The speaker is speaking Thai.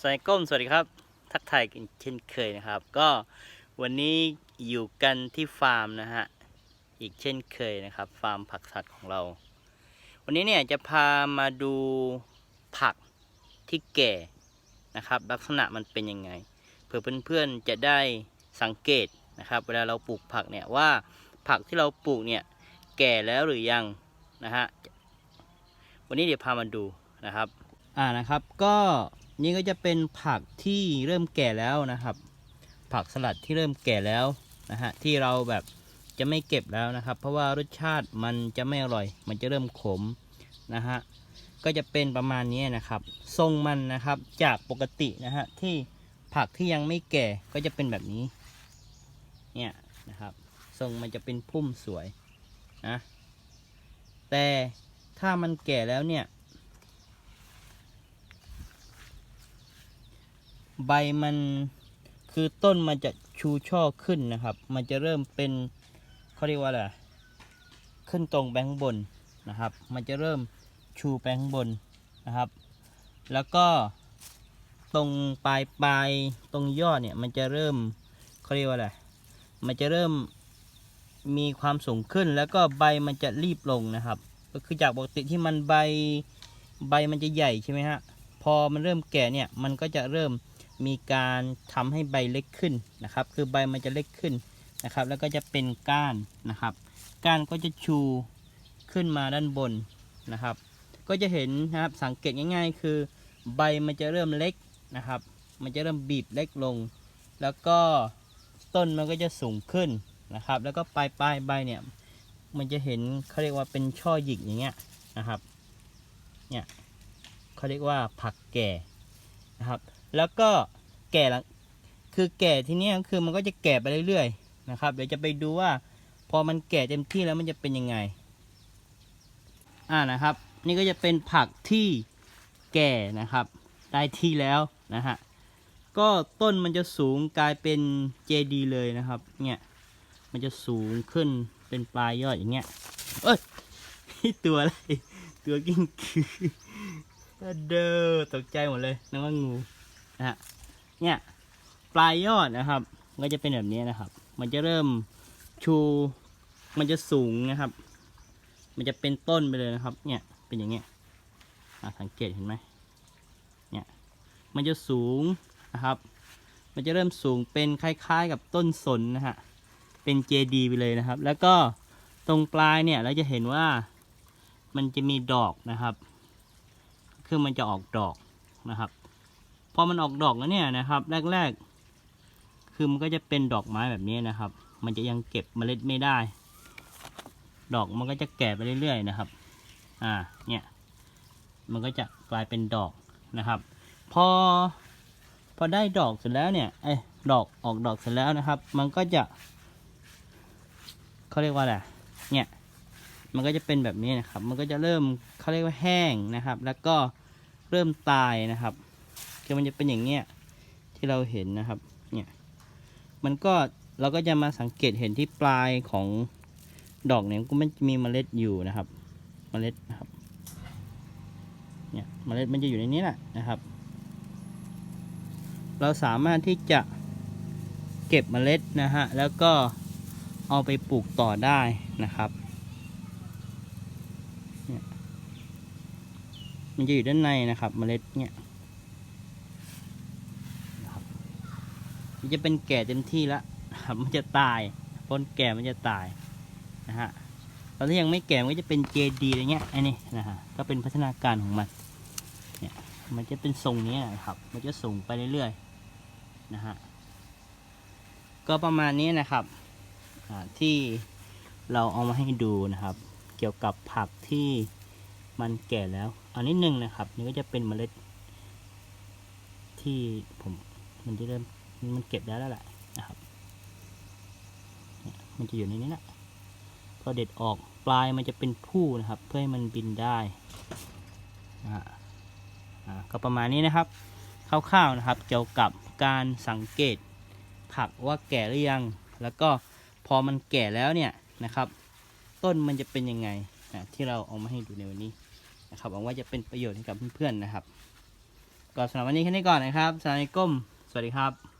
สวัสดีก้มสวัสดีครับ ทักทายกันเช่นเคยนะครับ ก็วันนี้อยู่กันที่ฟาร์มนะฮะ อีกเช่นเคยนะครับ ฟาร์มผักสัตว์ของเรา วันนี้เนี่ยจะพามาดูผักที่แก่นะครับ ลักษณะมันเป็นยังไง เพื่อเพื่อนๆจะได้สังเกตนะครับ เวลาเราปลูกผักเนี่ยว่าผักที่เราปลูกเนี่ยแก่แล้วหรือยังนะฮะ วันนี้เดี๋ยวพามาดูนะครับ อ่านะครับก็ นี่ก็จะเป็นผักที่เริ่มแก่แล้วนะครับ ผักสลัดที่เริ่มแก่แล้วนะฮะที่เราแบบจะไม่เก็บแล้วนะครับ เพราะว่ารสชาติมันจะไม่อร่อย มันจะเริ่มขมนะฮะก็จะเป็นประมาณนี้นะครับ ทรงมันนะครับจากปกตินะฮะที่ผักที่ยังไม่แก่ก็จะเป็นแบบนี้เนี่ยนะครับ ทรงมันจะเป็นพุ่มสวยนะแต่ถ้ามันแก่แล้วเนี่ย ใบมันคือต้นมันจะชูช่อขึ้นนะครับ มันจะเริ่มเป็นเขาเรียกว่าอะไรขึ้นตรงแบงค์บนนะครับ มันจะเริ่มชูแบงค์บนนะครับ แล้วก็ตรงปลายปลายตรงยอดเนี่ยมันจะเริ่มเขาเรียกว่าอะไรมันจะเริ่มมีความสูงขึ้น แล้วก็ใบมันจะรีบลงนะครับ ก็คือจากปกติที่มันใบใบมันจะใหญ่ใช่ไหมฮะพอมันเริ่มแก่เนี่ยมันก็จะเริ่ม มีการทำให้ใบเล็กขึ้นนะครับ คือใบมันจะเล็กขึ้นนะครับ แล้วก็จะเป็นก้านนะครับ ก้านก็จะชูขึ้นมาด้านบนนะครับ ก็จะเห็นนะครับสังเกตง่ายๆ คือ ใบมันจะเริ่มเล็กนะครับ มันจะเริ่มบีบเล็กลง แล้วก็ต้นมันก็จะสูงขึ้นนะครับ แล้วก็ปลายปลายใบเนี่ยมันจะเห็นเขาเรียกว่าเป็นช่อหยิกอย่างเงี้ยนะครับเนี่ยเขาเรียกว่าผักแก่นะครับ แล้วก็แก่ละคือแก่ทีเนี้คือมันก็จะแก่ไปเรื่อยๆนะครับ เดี๋ยวจะไปดูว่า พอมันแก่เต็มที่แล้วมันจะเป็นยังไง อ่านะครับ นี่ก็จะเป็นผักที่แก่นะครับ ได้ที่แล้วนะฮะก็ต้นมันจะสูงกลายเป็นเจดีเลยนะครับ เนี่ยมันจะสูงขึ้นเป็นปลายยอดอย่างเงี้ยเอ้ยตัวอะไรตัวกิ้งกือเด้อตกใจหมดเลยนึกว่างู นะฮะเนี่ยปลายยอดนะครับ ก็จะเป็นแบบนี้นะครับ มันจะเริ่มชูมันจะสูงนะครับ มันจะเป็นต้นไปเลยนะครับ เนี่ยเป็นอย่างเงี้ยสังเกตเห็นไหมเนี่ยมันจะสูงนะครับ มันจะเริ่มสูงเป็นคล้ายๆ กับต้นสนนะฮะเป็นเจดีไปเลยนะครับ แล้วก็ตรงปลายเนี่ยเราจะเห็นว่ามันจะมีดอกนะครับ คือมันจะออกดอกนะครับ พอมันออกดอกแล้วเนี่ยนะครับ แรกๆ คือมันก็จะเป็นดอกไม้แบบนี้นะครับ มันจะยังเก็บเมล็ดไม่ได้ ดอกมันก็จะแก่ไปเรื่อยๆนะครับ อ่า เนี่ย มันก็จะกลายเป็นดอกนะครับ พอ พอได้ดอกเสร็จแล้วเนี่ยเอ้ดอกออกดอกเสร็จแล้วนะครับ มันก็จะเขาเรียกว่าอะไรเนี่ยมันก็จะเป็นแบบนี้นะครับ มันก็จะเริ่มเขาเรียกว่าแห้งนะครับ แล้วก็เริ่มตายนะครับ คือมันจะเป็นอย่างเงี้ยที่เราเห็นนะครับ เนี่ย มันก็เราก็จะมาสังเกตเห็นที่ปลายของดอกเนี่ยก็มันมีเมล็ดอยู่นะครับ เมล็ดนะครับ เนี่ยเมล็ดมันจะอยู่ในนี้แหละนะครับ เราสามารถที่จะเก็บเมล็ดนะฮะ แล้วก็เอาไปปลูกต่อได้นะครับเนี่ยมันจะอยู่ด้านในนะครับ เมล็ดเนี่ย มันจะเป็นแก่เต็มที่แล้วครับมันจะตายพ้นแก่มันจะตายนะฮะตอนที่ยังไม่แก่มันก็จะเป็นเจดีอะไรเงี้ยไอ้นี่นะฮะก็เป็นพัฒนาการของมันเนี่ยมันจะเป็นทรงนี้นะครับ มันจะสูงไปเรื่อยๆนะฮะก็ประมาณนี้นะครับที่เราเอามาให้ดูนะครับ เกี่ยวกับผักที่มันแก่แล้ว อันนิดนึงนะครับ นี่ก็จะเป็นเมล็ดที่ผมมันจะเริ่ม มันเก็บได้แล้วแหละนะครับมันจะอยู่ในนี้นะพอเด็ดออกปลายมันจะเป็นผู้นะครับ เพื่อให้มันบินได้นะฮะก็ประมาณนี้นะครับคร่าวๆนะครับ เกี่ยวกับการสังเกตผักว่าแก่หรือยัง แล้วก็พอมันแก่แล้วเนี่ยนะครับ ต้นมันจะเป็นยังไงที่เราเอามาให้ดูในวันนี้นะครับหวังว่าจะเป็นประโยชน์ให้กับเพื่อนๆนะครับ ก็สำหรับวันนี้แค่นี้ก่อนนะครับสวัสดีก้มสวัสดีครับ